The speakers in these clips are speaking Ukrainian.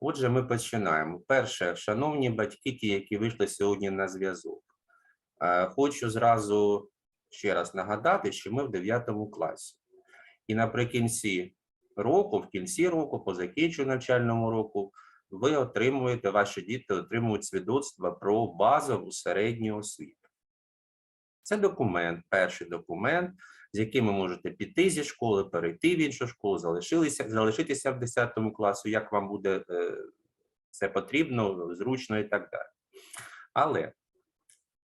Отже, ми починаємо. Перше, шановні батьки, ті, які вийшли сьогодні на зв'язок. е, Хочу зразу ще раз нагадати, що ми в 9 класі. І наприкінці року, в кінці року, по закінченню навчальному року, ви отримуєте, ваші діти отримують свідоцтва про базову середню освіту. Це документ, перший документ, з яким ви можете піти зі школи, перейти в іншу школу, залишилися, залишитися в 10 класу, як вам буде е, це потрібно, зручно і так далі. Але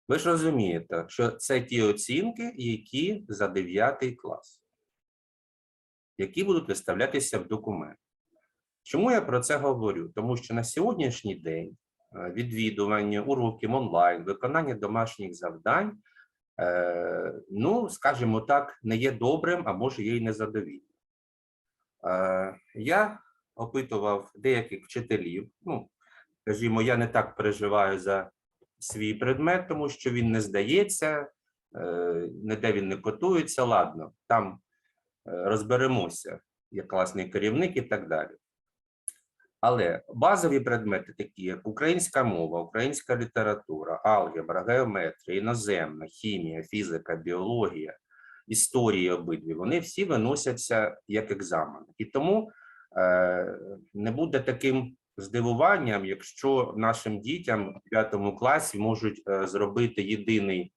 ви ж розумієте, що це ті оцінки, які за 9 клас, які будуть виставлятися в документ. Чому я про це говорю? Тому що на сьогоднішній день е, відвідування уроків онлайн, виконання домашніх завдань, ну, скажімо так, не є добрим, а може є й незадовільним. Е, Я опитував деяких вчителів. Ну, скажімо, я не так переживаю за свій предмет, тому що він не здається, е, ніде він не котується. Ладно, там е, розберемося, є класний керівник і так далі. Але базові предмети, такі як українська мова, українська література, алгебра, геометрія, іноземна, хімія, фізика, біологія, історія обидві, вони всі виносяться як екзамени. І тому е, не буде таким здивуванням, якщо нашим дітям в 5 класі можуть е, зробити єдиний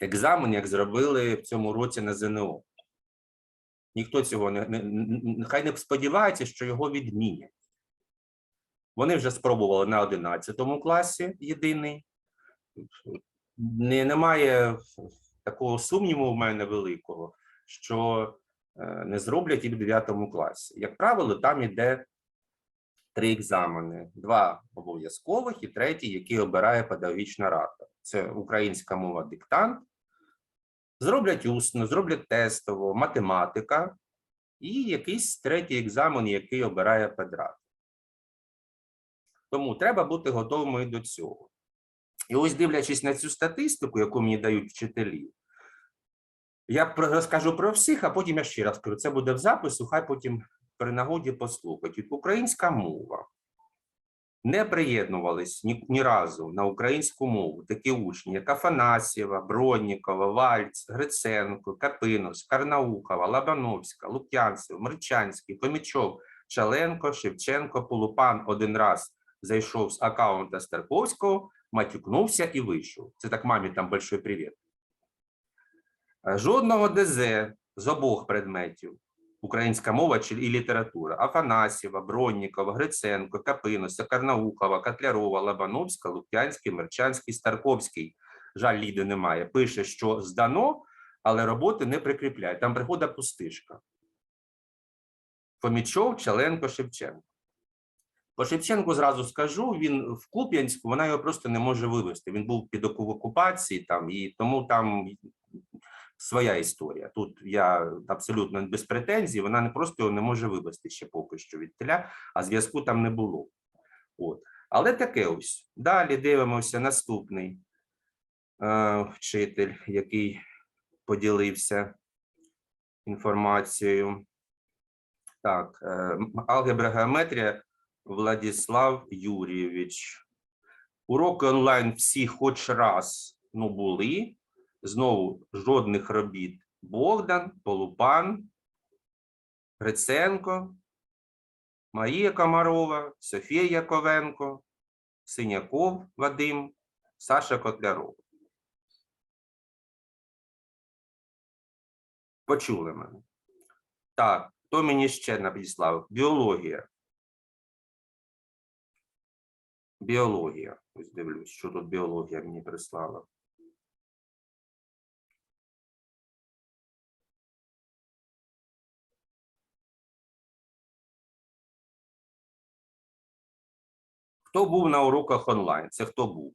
екзамен, як зробили в цьому році на ЗНО. Ніхто цього не, не нехай не сподівається, що його відмінять. Вони вже спробували на 11 класі єдиний. Не, немає такого сумніву в мене великого, що е, не зроблять і в 9 класі. Як правило, там іде три екзамени: два обов'язкових і третій, який обирає педагогічна рада. Це українська мова диктант. Зроблять усно, зроблять тестово, математика і якийсь третій екзамен, який обирає педрат. Тому треба бути готовими до цього. І ось дивлячись на цю статистику, яку мені дають вчителі, я розкажу про всіх, а потім я ще раз скажу. Це буде в запису, хай потім при нагоді послухають. Українська мова. Не приєднувались ні, ні разу на українську мову такі учні, як Афанасьєва, Броннікова, Вальц, Гриценко, Капинос, Карнаухова, Лабановська, Лук'янцев, Мричанський, Комічов, Чаленко, Шевченко, Полупан один раз зайшов з аккаунта Старковського, матюкнувся і вийшов. Це так мамі там большой привіт. Е, Жодного ДЗ з обох предметів українська мова і література. Афанасьєва, Броннікова, Гриценко, Капиноса, Карнаухова, Котлярова, Лабановська, Лук'янський, Мерчанський, Старковський. Жаль, Ліди немає. Пише, що здано, але роботи не прикріпляє. Там приходить пустишка. Фомічов, Челенко, Шевченко. По Шевченку зразу скажу, він в Куп'янську, вона його просто не може вивести. Він був під оку- окупації там, і тому там своя історія. Тут я абсолютно без претензій, вона не просто його не може вивести ще поки що від теля, а зв'язку там не було. От. Але таке ось. Далі дивимося наступний е, вчитель, який поділився інформацією. Так, е, алгебра геометрія Владислав Юрійович. Уроки онлайн всі хоч раз ну, були. Знову жодних робіт. Богдан, Полупан, Гриценко, Марія Комарова, Софія Яковенко, Синяков Вадим, Саша Котляров. Почули мене. Так, хто мені ще надіслав? Біологія. Біологія. Ось дивлюсь, що тут біологія мені прислала. Хто був на уроках онлайн? Це хто був?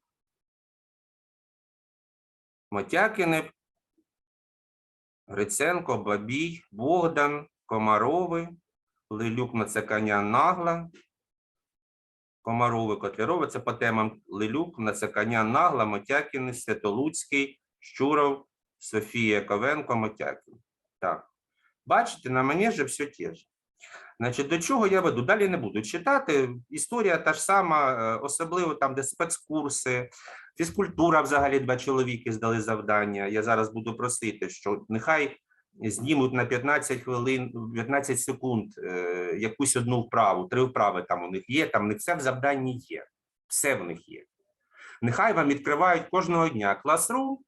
Мотякінев, Гриценко, Бабій, Богдан, Комарови, Лилюк Нацеканян Нагла, Комарови, Котлярови. Це по темам Лилюк, Нацеканян Нагла, Мотякіни, Святолуцький, Щуров, Софія Ковенко, Мотякін. Так. Бачите, на мені же все те ж. Значить, до чого я веду? Далі не буду читати. Історія та ж сама, е, особливо там, де спецкурси, фізкультура взагалі два чоловіки здали завдання. Я зараз буду просити, що нехай знімуть на 15 хвилин, 15 секунд е, якусь одну вправу, три вправи там у них є, там них все в завданні є. Все в них є. Нехай вам відкривають кожного дня класрум,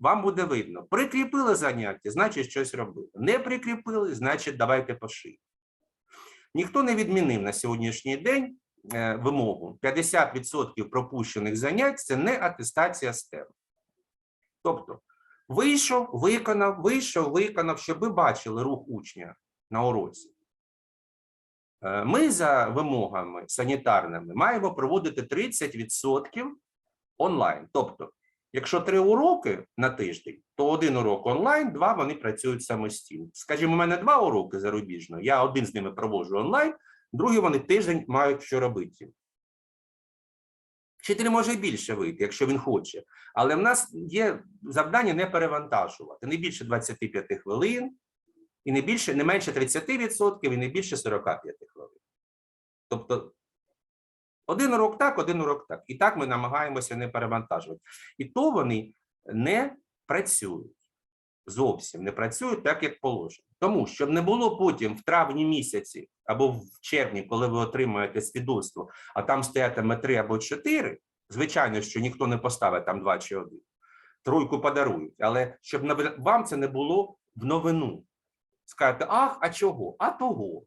вам буде видно. Прикріпили заняття, значить щось робили. Не прикріпили, значить давайте пошити. Ніхто не відмінив на сьогоднішній день е, вимогу. 50% пропущених занять це не атестація STEM. Тобто, вийшов, виконав, вийшов, виконав, щоб ви бачили рух учня на уроці. Е, Ми за вимогами санітарними маємо проводити 30% онлайн. Тобто, якщо три уроки на тиждень, то один урок онлайн, два вони працюють самостійно. Скажімо, у мене два уроки зарубіжно, я один з ними проводжу онлайн, другий вони тиждень мають що робити. Вчитель може більше вийти, якщо він хоче. Але в нас є завдання не перевантажувати. Не більше 25 хвилин, і не більше, не менше 30%, і не більше 45 хвилин. Тобто один урок так, один урок так. І так ми намагаємося не перевантажувати. І то вони не працюють. Зовсім не працюють так, як положено. Тому щоб не було потім в травні місяці або в червні, коли ви отримаєте свідоцтво, а там стоятиме три або чотири, звичайно, що ніхто не поставить там два чи один. Тройку подарують. Але щоб вам це не було в новину. Скажете, ах, а чого? А того.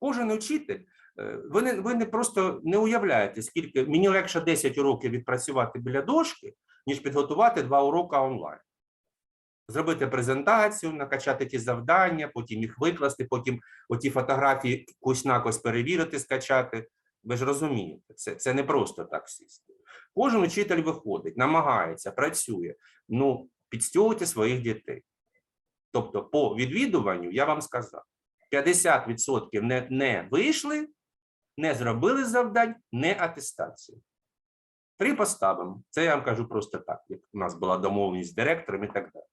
Кожен учитель, е, ви не, просто не уявляєте, скільки мені легше 10 уроків відпрацювати біля дошки, ніж підготувати два уроки онлайн. Зробити презентацію, накачати ті завдання, потім їх викласти, потім оті фотографії кось на кось перевірити, скачати. Ви ж розумієте, це, це не просто так сісти. Кожен учитель виходить, намагається, працює. Ну, підстягуйте своїх дітей. Тобто, по відвідуванню я вам сказав: 50% не, не вийшли, не зробили завдань, не атестацію. Три поставимо. Це я вам кажу просто так, як у нас була домовленість з директором і так далі.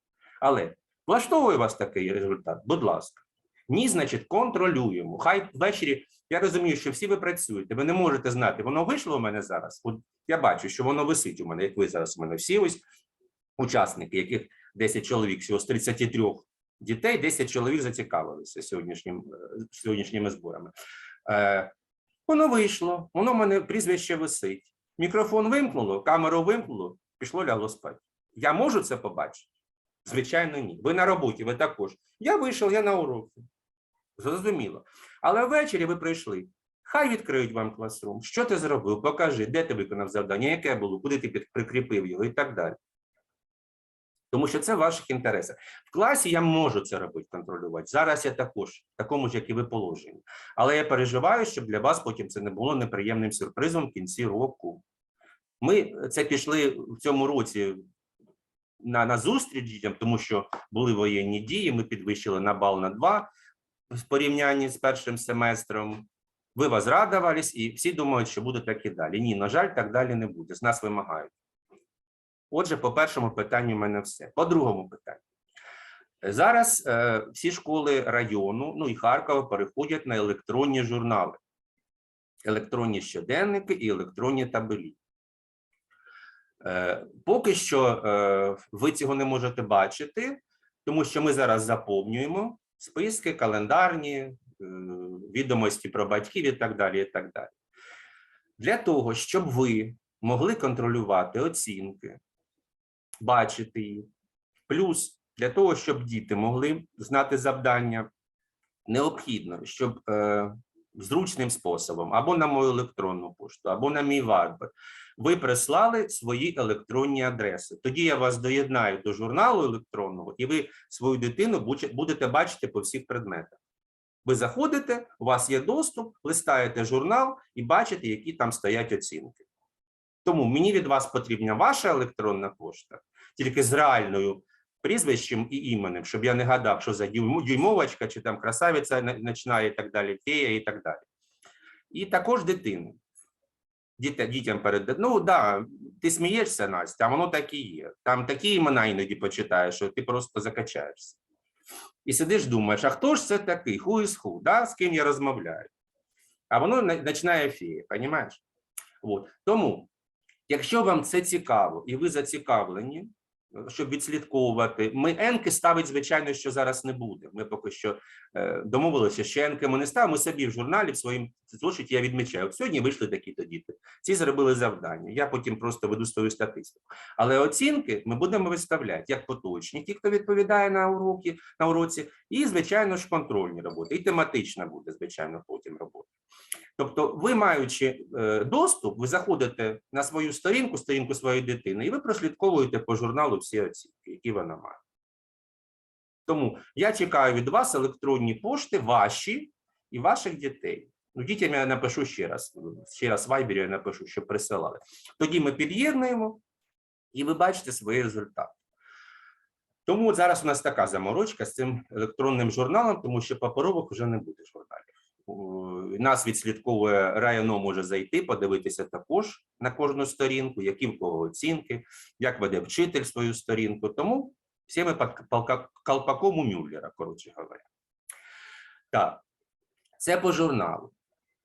Але влаштовує вас такий результат, будь ласка. Ні, значить, контролюємо. Хай ввечері. Я розумію, що всі ви працюєте, ви не можете знати, воно вийшло у мене зараз. От я бачу, що воно висить у мене, як ви зараз у мене всі ось учасники, яких 10 чоловік, всього з 33 дітей, 10 чоловік зацікавилися сьогоднішнім, е, сьогоднішніми зборами. Воно вийшло, воно в мене прізвище висить. Мікрофон вимкнуло, камеру вимкнуло, пішло лягло спати. Я можу це побачити? Звичайно, ні. Ви на роботі, ви також. Я вийшов, я на уроці. Зрозуміло. Але ввечері ви прийшли. Хай відкриють вам класрум. Що ти зробив? Покажи, де ти виконав завдання, яке було, куди ти прикріпив його і так далі. Тому що це в ваших інтересах. В класі я можу це робити, контролювати. Зараз я також, в такому ж, як і ви положенні. Але я переживаю, щоб для вас потім це не було неприємним сюрпризом в кінці року. Ми це пішли в цьому році на, на зустріч дітям, тому що були воєнні дії. Ми підвищили на бал на 2 в порівнянні з першим семестром. Ви возрадувались, і всі думають, що буде так і далі. Ні, на жаль, так далі не буде. З нас вимагають. Отже, по першому питанню в мене все. По другому питанню. Зараз е, всі школи району, ну і Харкова переходять на електронні журнали, електронні щоденники і електронні табелі. Е, поки що е, ви цього не можете бачити, тому що ми зараз заповнюємо списки, календарні, е, відомості про батьків і так далі. і так далі. Для того, щоб ви могли контролювати оцінки, бачити їх, плюс для того, щоб діти могли знати завдання, необхідно, щоб е, зручним способом або на мою електронну пошту, або на мій вайбер, ви прислали свої електронні адреси. Тоді я вас доєднаю до журналу електронного, і ви свою дитину будете бачити по всіх предметах. Ви заходите, у вас є доступ, листаєте журнал і бачите, які там стоять оцінки. Тому мені від вас потрібна ваша електронна пошта, тільки з реальною прізвищем і іменем, щоб я не гадав, що за дюймовочка чи там красавиця на- починає і так далі, фея і так далі. І також дитини. Діти, дітям перед ну да, ти смієшся, Настя, а воно так і є. Там такі імена іноді почитаєш, що ти просто закачаєшся. І сидиш, думаєш, а хто ж це такий? Who is who? Да? З ким я розмовляю? А воно починає фіє, розумієш? От. Тому, якщо вам це цікаво і ви зацікавлені, е, щоб відслідковувати, ми енки ставить, звичайно, що зараз не буде. Ми поки що е, домовилися, що енки ми не ставимо. Собі в журналі в своїм зошиті я відмічаю. От сьогодні вийшли такі-то діти. Ці зробили завдання. Я потім просто веду свою статистику. Але оцінки ми будемо виставляти як поточні, ті, хто відповідає на уроки на уроці, і звичайно ж контрольні роботи. І тематична буде, звичайно, потім робота. Тобто, ви, маючи е, доступ, ви заходите на свою сторінку, сторінку своєї дитини, і ви прослідковуєте по журналу всі оцінки, які вона має. Тому я чекаю від вас електронні пошти, ваші і ваших дітей. Ну, дітям я напишу ще раз. Ще раз в Viber я напишу, щоб присилали. Тоді ми під'єднуємо, і ви бачите свої результати. Тому зараз у нас така заморочка з цим електронним журналом, тому що паперових вже не буде журналів. Нас відслідковує районо може зайти, подивитися також на кожну сторінку, які в кого оцінки, як веде вчитель свою сторінку. Тому всі ми колпаком у Мюллера, коротше говоря. Так, це по журналу.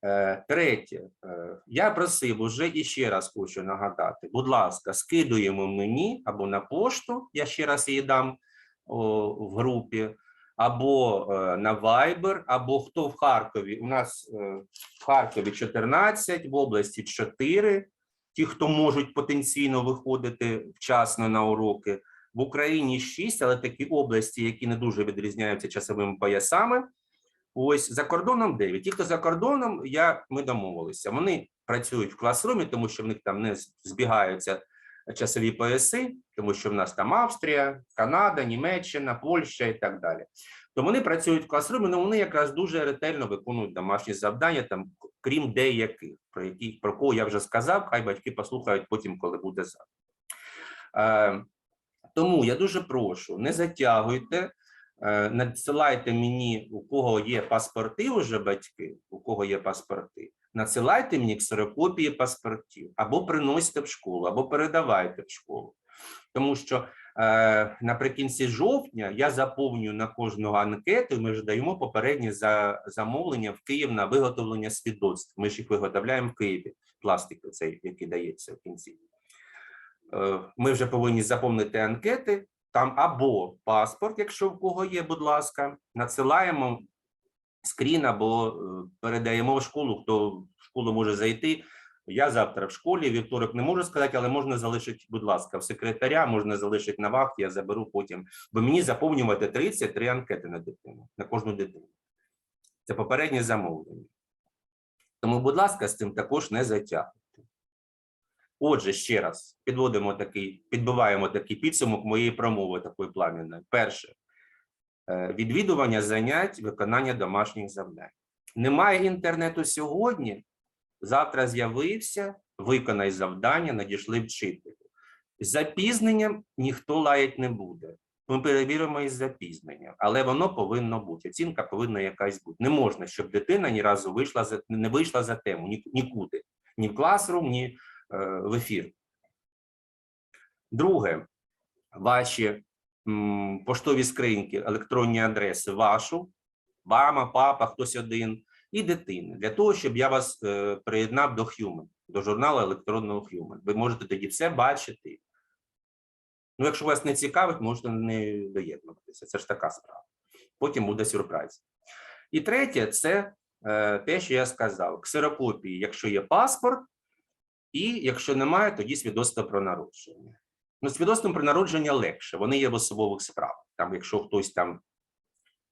Е, Третє, е, я просив уже і ще раз хочу нагадати: будь ласка, скидуємо мені або на пошту, я ще раз її дам в групі, або е, на Viber, або хто в Харкові. У нас е, в Харкові 14, в області 4. Ті, хто можуть потенційно виходити вчасно на уроки. В Україні 6, але такі області, які не дуже відрізняються часовими поясами. Ось за кордоном 9. Ті, хто за кордоном, я, ми домовилися. Вони працюють в класрумі, тому що в них там не збігаються часові пояси, тому що в нас там Австрія, Канада, Німеччина, Польща і так далі. То вони працюють в класрумі, але вони якраз дуже ретельно виконують домашні завдання, там, крім деяких, про які про кого я вже сказав, хай батьки послухають потім, коли буде завтра. Е, тому я дуже прошу, не затягуйте. Е, Надсилайте мені, у кого є паспорти, вже батьки, у кого є паспорти, надсилайте мені ксерокопії паспортів, або приносите в школу, або передавайте в школу. Тому що е, наприкінці жовтня я заповнюю на кожного анкету, ми ж даємо попереднє за, замовлення в Київ на виготовлення свідоцтв. Ми ж їх виготовляємо в Києві, пластик цей, який дається в кінці. Е, ми вже повинні заповнити анкети, там або паспорт, якщо в кого є, будь ласка, надсилаємо скрін або е, передаємо в школу, хто в школу може зайти. Я завтра в школі, вівторок не можу сказати, але можна залишити, будь ласка, в секретаря, можна залишити на вахті, я заберу потім. Бо мені заповнювати 33 анкети на дитину, на кожну дитину. Це попереднє замовлення. Тому, будь ласка, з цим також не затягуйте. Отже, ще раз підводимо такий, підбиваємо такий підсумок моєї промови такої пламенної. Перше відвідування занять, виконання домашніх завдань. Немає інтернету сьогодні. Завтра з'явився, виконай завдання, надійшли вчителю. Запізненням ніхто лаять не буде. Ми перевіримо із запізненням, але воно повинно бути. Оцінка повинна якась бути. Не можна, щоб дитина ні разу вийшла за не вийшла за тему нікуди, ні в класрум, ні е, в ефір. Друге, ваші поштові скриньки, електронні адреси, вашу, мама, папа, хтось один, і дитини, для того, щоб я вас е, приєднав до Human, до журналу електронного Human. Ви можете тоді все бачити. Ну, якщо вас не цікавить, можете не доєднуватися. Це ж така справа. Потім буде сюрприз. І третє це е, те, що я сказав: ксерокопії, якщо є паспорт, і якщо немає, тоді свідоцтво про народження. Ну, свідоцтвом про народження легше, вони є в особових справах. Там, якщо хтось там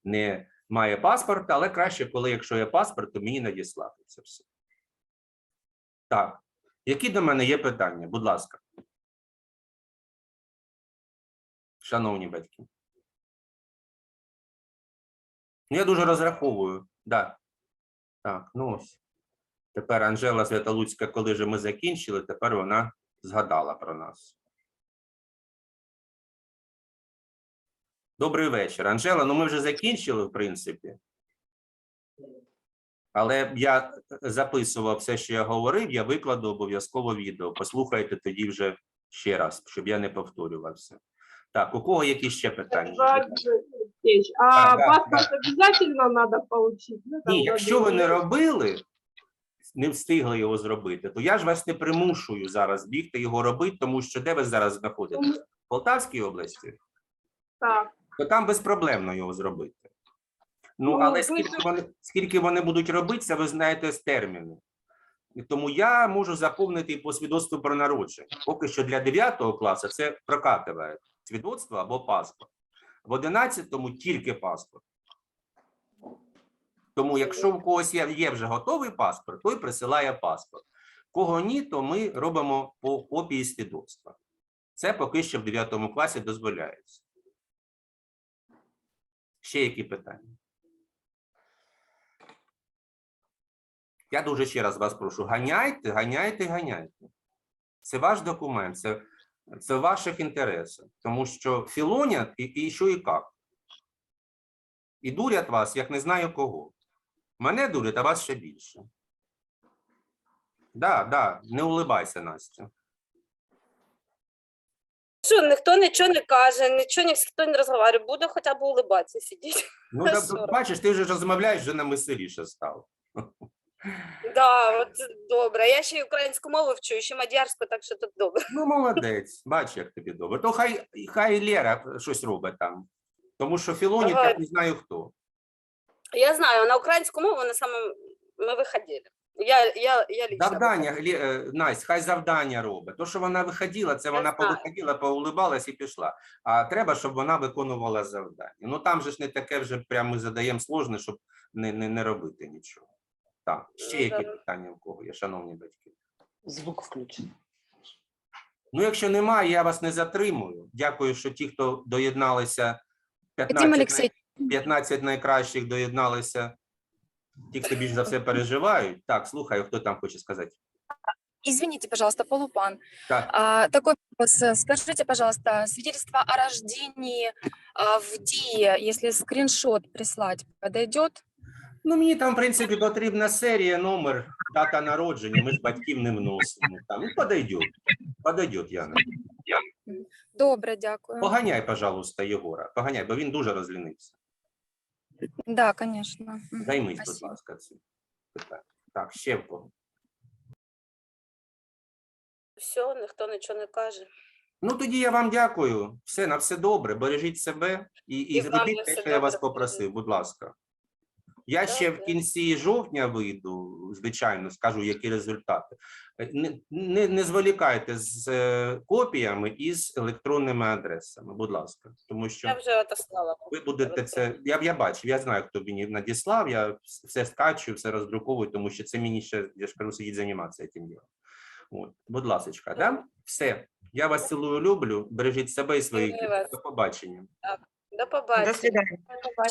не має паспорт, але краще, коли якщо є паспорт, то мені надіслати це все. Так. Які до мене є питання? Будь ласка. Шановні батьки. Ну, Я дуже розраховую. Да. Так, ну ось. Тепер Анжела Святолуцька, коли же ми закінчили, тепер вона згадала про нас. Добрий вечір. Анжела, ну ми вже закінчили, в принципі. Але я записував все, що я говорив, я викладу обов'язково відео. Послухайте тоді вже ще раз, щоб я не повторювався. Так, у кого які ще питання? А паспорт надо получить? в этом Ні, якщо ви не робили, не встигли його зробити, то я ж вас не примушую зараз бігти його робити, тому що де ви зараз знаходитесь? В Полтавській області? Так, то там безпроблемно його зробити. Ну, Ну, але скільки вони, скільки вони будуть робити, це ви знаєте з терміну. Тому я можу заповнити по свідоцтву про народження. Поки що для 9 класу це прокативає свідоцтво або паспорт. В 11-му тільки паспорт. Тому, якщо у когось є, є вже готовий паспорт, той присилає паспорт. Кого ні, то ми робимо по копії свідоцтва. Це поки що в 9 класі дозволяється. Ще які питання? Я дуже ще раз вас прошу: ганяйте, ганяйте, ганяйте. Це ваш документ, це, це в ваших інтересах. Тому що філонять і, і що і як. І дурять вас, як не знаю кого. Мене дурять, а вас ще більше. Да, да, не улибайся, Настя. Що, ніхто нічого не каже, нічого ніхто не розмовляє, буде хоча б улибатися сидіти. Ну, Та да, бачиш, ти вже розмовляєш, вже нам веселіше стало. Да, от добре. Я ще й українську мову вчу, і ще мадярську, так що тут добре. Ну, молодець, бач, як тобі добре. То хай, хай Лера щось робить там. Тому що Філоні Давай. так не знаю хто. Я знаю, на українську мову на самом ми виходили. Я, я, я лично. Завдання, Лі- е, Настя, хай завдання робить. То, що вона виходила, це Я вона знаю. повиходила, поулибалась і пішла. А треба, щоб вона виконувала завдання. Ну там же ж не таке вже прямо ми задаємо сложне, щоб не, не, не робити нічого. Так, ще Ну, які да. питання в кого є, шановні батьки? Звук включений. Ну, якщо немає, я вас не затримую. Дякую, що ті, хто доєдналися, 15, най- Алексеевич, 15 найкращих доєдналися. Ті, хто більш за все переживають. Так, слухаю, хто там хоче сказати. извините, пожалуйста, полупан. Так. А, такой вопрос. Скажите, пожалуйста, свидетельство о рождении а, в ДИИ, если скриншот прислать, подойдет? Ну, мені там, в принципі, потрібна серія, номер, дата народження. Ми ж батьків не вносимо. Там ну, подойдет. Подойдет, Яна. Добре, дякую. Поганяй, пожалуйста, Єгора. Поганяй, бо він дуже розлінився. Да, конечно. Мгм, Займись, будь ласка, цим питанням. Так, ще в кого. Все, ніхто нічого не каже. Ну, тоді я вам дякую. Все, на все добре. Бережіть себе і, і, І зробіть те, що я вас попросив, будь ласка. Я ще в кінці жовтня вийду, звичайно, скажу, які результати. Е, Не, не, не зволікайте з е, копіями і з електронними адресами, будь ласка, тому що Я вже отослала. ви будете це. Я, я бачив, я знаю, хто мені надіслав. Я все скачую, все роздруковую, тому що це мені ще, я ж кажу, сидіть займатися цим ділом. От, будь ласка, да? Все. Я вас цілую, люблю. Бережіть себе і своїх. До побачення. До побачення. До побачення.